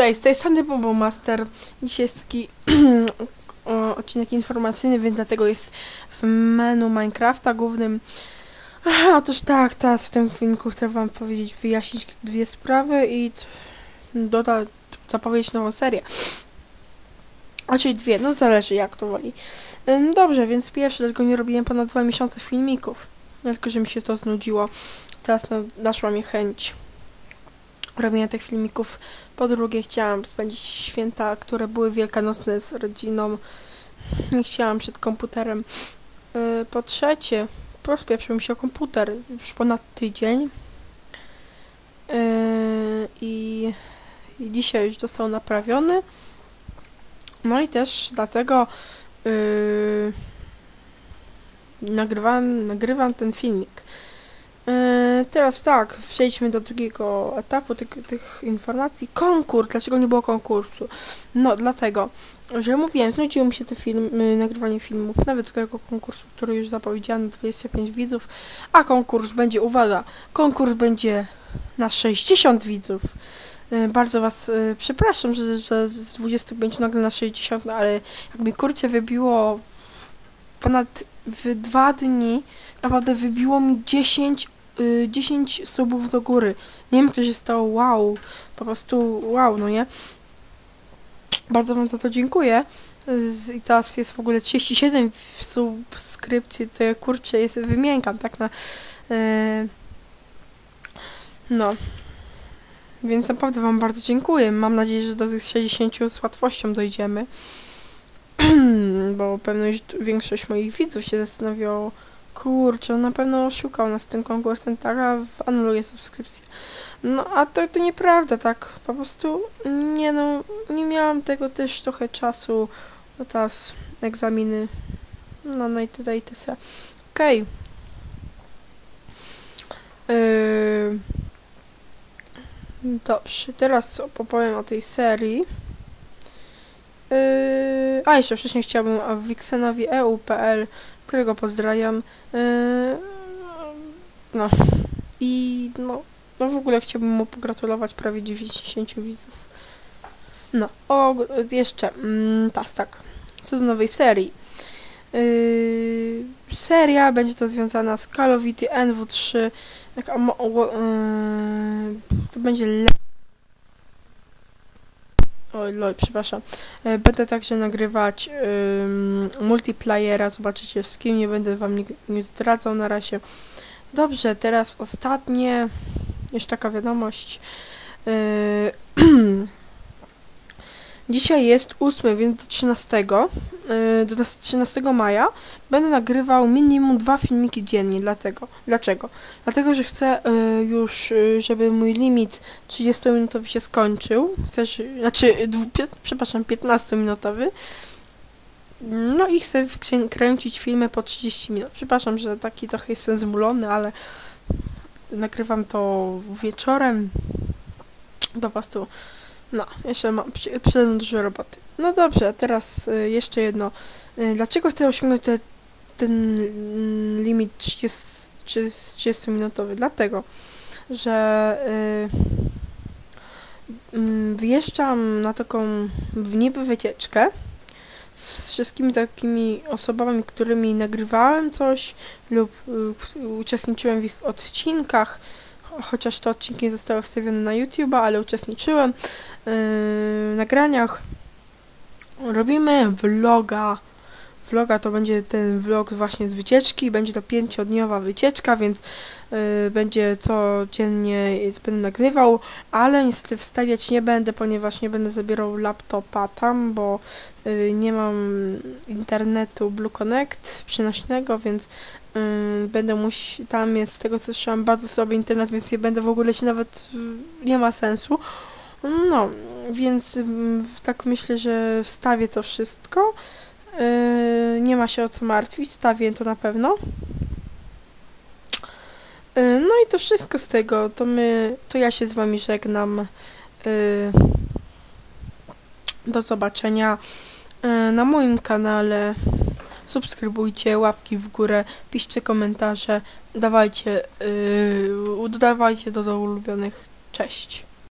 Cześć, z tej strony Bobo Master. Dzisiaj jest taki odcinek informacyjny, więc dlatego jest w menu Minecrafta głównym. Aha, otóż tak, teraz w tym filmiku chcę wam powiedzieć, wyjaśnić dwie sprawy i dodać, zapowiedzieć nową serię. Znaczy dwie, no zależy jak to woli. Dobrze, więc pierwsze, dlatego nie robiłem ponad dwa miesiące filmików. Tylko, że mi się to znudziło. Teraz naszła mi chęć robienia tych filmików. Po drugie, chciałam spędzić święta, które były wielkanocne z rodziną. Nie chciałam przed komputerem. Yy, Po trzecie, rozpieprzył mi się komputer już ponad tydzień. Yy, I, I dzisiaj już został naprawiony. No i też dlatego yy, nagrywam, nagrywam ten filmik. Teraz tak, przejdźmy do drugiego etapu tych, tych informacji. Konkurs. Dlaczego nie było konkursu? No, dlatego, że mówiłem, znudziło mi się to film, yy, nagrywanie filmów, nawet tego konkursu, który już zapowiedziano 25 widzów, a konkurs będzie, uwaga, konkurs będzie na 60 widzów. Yy, bardzo Was yy, przepraszam, że, że z 25 nagle na 60, no, ale jak mi kurcie wybiło ponad w dwa dni, naprawdę wybiło mi 10 y, 10 subów do góry. Nie wiem, kto się stało, wow, po prostu wow, no nie? Bardzo Wam za to dziękuję. I teraz jest w ogóle 37 subskrypcji, to ja kurczę, jest, wymiękam tak na... y, no. Więc naprawdę Wam bardzo dziękuję. Mam nadzieję, że do tych 60 z łatwością dojdziemy. Bo pewno już większość moich widzów się zastanawiało, Kurczę, na pewno oszukał nas tym konkursem, tak, a anuluje subskrypcję. No, a to, to nieprawda, tak, po prostu, nie no, nie miałam tego też trochę czasu, no teraz egzaminy, no, no i tutaj i tyle. Okej. Yy... Dobrze, teraz opowiem o tej serii. Yy... A, jeszcze wcześniej chciałabym o Wixenowi EU.pl którego pozdrawiam. Yy, no i no, no w ogóle chciałbym mu pogratulować prawie 90 widzów. No, o, jeszcze, mm, tak, co z nowej serii. Yy, seria będzie to związana z Call of Duty NW3. Jak, yy, to będzie Oj, loj, przepraszam. E, Będę także nagrywać ym, multiplayera, zobaczycie z kim, nie będę wam nie, nie zdradzał na razie. Dobrze, teraz ostatnie, jeszcze taka wiadomość. Yy, Dzisiaj jest 8, więc do 13, yy, do 13 maja będę nagrywał minimum dwa filmiki dziennie, dlatego. Dlaczego? Dlatego, że chcę yy, już, yy, żeby mój limit 30-minutowy się skończył. Chcę, znaczy, przepraszam, 15-minutowy. No i chcę kręcić filmy po 30 minut. Przepraszam, że taki trochę jestem zmulony, ale nagrywam to wieczorem. Po prostu, no, jeszcze mam przede mną dużo roboty. No dobrze, a teraz y, jeszcze jedno. Y, dlaczego chcę osiągnąć te, ten limit 30, 30-minutowy? Dlatego, że y, mm, wyjeżdżam na taką w niby wycieczkę z wszystkimi takimi osobami, którymi nagrywałem coś lub uczestniczyłem w ich odcinkach, chociaż te odcinki zostały wstawione na YouTube'a, ale uczestniczyłem y, w nagraniach. Robimy vloga. Vloga to będzie ten vlog właśnie z wycieczki. Będzie to pięciodniowa wycieczka, więc y, będzie codziennie będę nagrywał, ale niestety wstawiać nie będę, ponieważ nie będę zabierał laptopa tam, bo y, nie mam internetu Blue Connect przenośnego, więc y, będę musiał, tam jest z tego co słyszałam bardzo słaby internet, więc nie będę w ogóle się nawet, y, nie ma sensu. No, więc ym, tak myślę, że wstawię to wszystko. Yy, nie ma się o co martwić, wstawię to na pewno. Yy, no i to wszystko z tego. To my, to ja się z wami żegnam. Yy, do zobaczenia na moim kanale. Subskrybujcie, łapki w górę, piszcie komentarze, dawajcie, dodawajcie do, do ulubionych. Cześć.